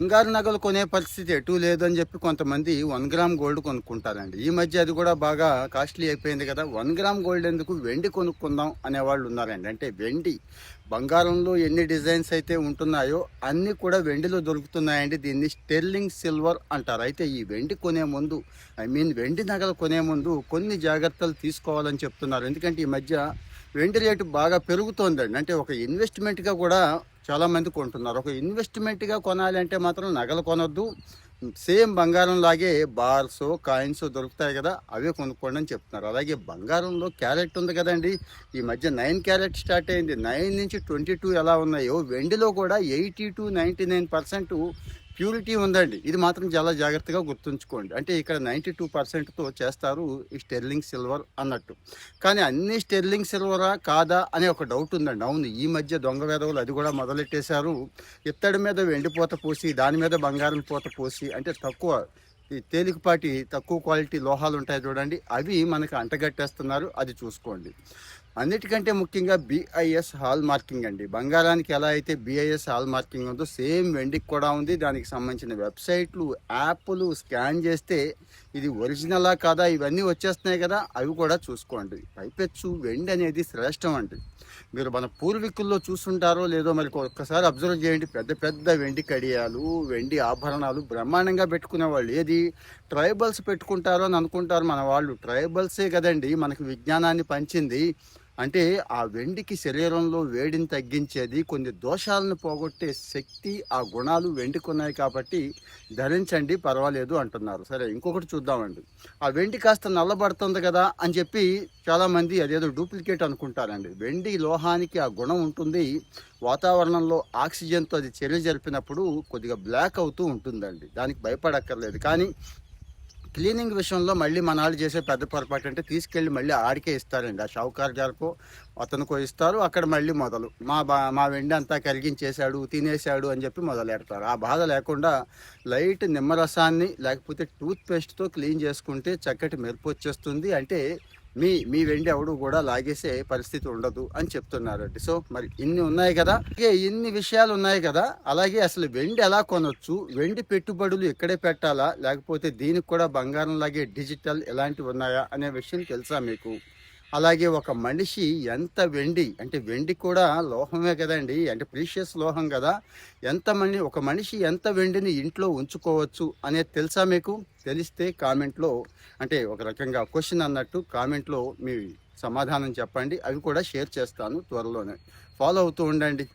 బంగారు నగలు కొనే పరిస్థితి ఎటు లేదని చెప్పి కొంతమంది వన్ గ్రామ్ గోల్డ్ కొనుక్కుంటారండి. ఈ మధ్య అది కూడా బాగా కాస్ట్లీ అయిపోయింది కదా వన్ గ్రామ్ గోల్డ్ ఎందుకు వెండి కొనుక్కుందాం అనే వాళ్ళు ఉన్నారండి. అంటే వెండి బంగారంలో ఎన్ని డిజైన్స్ అయితే ఉంటున్నాయో అన్నీ కూడా వెండిలో దొరుకుతున్నాయండి. దీన్ని స్టెర్లింగ్ సిల్వర్ అంటారు. అయితే ఈ వెండి కొనే ముందు ఐ మీన్ వెండి నగలు కొనే ముందు కొన్ని జాగ్రత్తలు తీసుకోవాలని చెప్తున్నారు. ఎందుకంటే ఈ మధ్య వెండి రేటు బాగా పెరుగుతోందండి. అంటే ఒక ఇన్వెస్ట్మెంట్గా కూడా చాలామంది కొంటున్నారు. ఒక ఇన్వెస్ట్మెంట్గా కొనాలి అంటే మాత్రం నగలు కొనొద్దు. సేమ్ బంగారం లాగే బార్స్ కాయిన్స్ దొరుకుతాయి కదా అవే కొనుక్కోండి అని చెప్తున్నారు. అలాగే బంగారంలో క్యారెట్ ఉంది కదండి. ఈ మధ్య నైన్ క్యారెట్ స్టార్ట్ అయింది. నైన్ నుంచి ట్వంటీ టూ ఎలా ఉన్నాయో వెండిలో కూడా eighty to ninety nine percent purity ఉందండి. ఇది మాత్రం చాలా జాగ్రత్తగా గుర్తుంచుకోండి. అంటే ఇక్కడ నైంటీ టూ పర్సెంట్తో చేస్తారు ఈ స్టెర్లింగ్ సిల్వర్ అన్నట్టు. కానీ అన్ని స్టెర్లింగ్ సిల్వరా కాదా అనే ఒక డౌట్ ఉందండి. అవును ఈ మధ్య దొంగ వేదవులు అది కూడా మొదలెట్టేశారు. ఇత్తడి మీద వెండిపోత పోసి దాని మీద బంగారం పోత పోసి అంటే తక్కువ ఈ తేలికపాటి తక్కువ క్వాలిటీ లోహాలు ఉంటాయి చూడండి అవి మనకు అంటగట్టేస్తున్నారు. అది చూసుకోండి. అన్నిటికంటే ముఖ్యంగా బిఐఎస్ హాల్ మార్కింగ్ అండి. బంగారానికి ఎలా అయితే బిఐఎస్ హాల్ మార్కింగ్ ఉందో సేమ్ వెండికి కూడా ఉంది. దానికి సంబంధించిన వెబ్సైట్లు యాప్లు స్కాన్ చేస్తే ఇది ఒరిజినలా కాదా? ఇవన్నీ వచ్చేస్తున్నాయి కదా? అవి కూడా చూసుకోండి. పైపెచ్చు వెండి అనేది శ్రేష్టం అండి. మీరు మన పూర్వీకుల్లో చూస్తుంటారో లేదో మరి ఒక్కసారి అబ్జర్వ్ చేయండి. పెద్ద పెద్ద వెండి కడియాలు వెండి ఆభరణాలు బ్రహ్మాండంగా పెట్టుకునే వాళ్ళు ఏది? ట్రైబల్స్ పెట్టుకుంటారో అని అనుకుంటారు మన వాళ్ళు. ట్రైబల్సే కదండి మనకు విజ్ఞానాన్ని పంచింది. అంటే ఆ వెండికి శరీరంలో వేడిని తగ్గించేది కొన్ని దోషాలను పోగొట్టే శక్తి ఆ గుణాలు వెండికున్నాయి కాబట్టి ధరించండి పర్వాలేదు అంటున్నారు. సరే ఇంకొకటి చూద్దామండి. ఆ వెండి కాస్త నల్లబడుతుంది కదా అని చెప్పి చాలామంది అదేదో డూప్లికేట్ అనుకుంటారండి. వెండి లోహానికి ఆ గుణం ఉంటుంది. వాతావరణంలో ఆక్సిజన్తో అది చర్య జరిపినప్పుడు కొద్దిగా బ్లాక్ అవుతూ ఉంటుందండి. దానికి భయపడక్కర్లేదు. కానీ క్లీనింగ్ విషయంలో మళ్ళీ మన వాళ్ళు చేసే పెద్ద పొరపాటు అంటే తీసుకెళ్ళి మళ్ళీ ఆడికే ఇస్తారండి. ఆ షావుకార్ గారికో అతనికో ఇస్తారు. అక్కడ మళ్ళీ మొదలు. మా బా మా వెండి అంతా కరిగించేశాడు తినేశాడు అని చెప్పి మొదలెడతారు. ఆ బాధ లేకుండా లైట్ నిమ్మరసాన్ని లేకపోతే టూత్ పేస్ట్తో క్లీన్ చేసుకుంటే చక్కటి మెరుపు వచ్చేస్తుంది. అంటే మీ మీ వెండి ఎవడు కూడా లాగేసే పరిస్థితి ఉండదు అని చెప్తున్నారండి. సో మరి ఇన్ని ఉన్నాయి కదా? ఇన్ని విషయాలు ఉన్నాయి కదా? అలాగే అసలు వెండి ఎలా కొనొచ్చు? వెండి పెట్టుబడులు ఇక్కడే పెట్టాలా? లేకపోతే దీనికి కూడా బంగారం లాగే డిజిటల్ ఎలాంటివి ఉన్నాయా? అనే విషయం తెలుసా మీకు? అలాగే ఒక మనిషి ఎంత వెండి అంటే వెండి కూడా లోహమే కదండి అంటే ప్రీషియస్ లోహం కదా. ఎంత మని ఒక మనిషి ఎంత వెండిని ఇంట్లో ఉంచుకోవచ్చు అనేది తెలుసా మీకు? తెలిస్తే కామెంట్లో అంటే ఒక రకంగా క్వశ్చన్ అన్నట్టు కామెంట్లో మీ సమాధానం చెప్పండి. అవి కూడా షేర్ చేస్తాను త్వరలోనే. ఫాలో అవుతూ ఉండండి.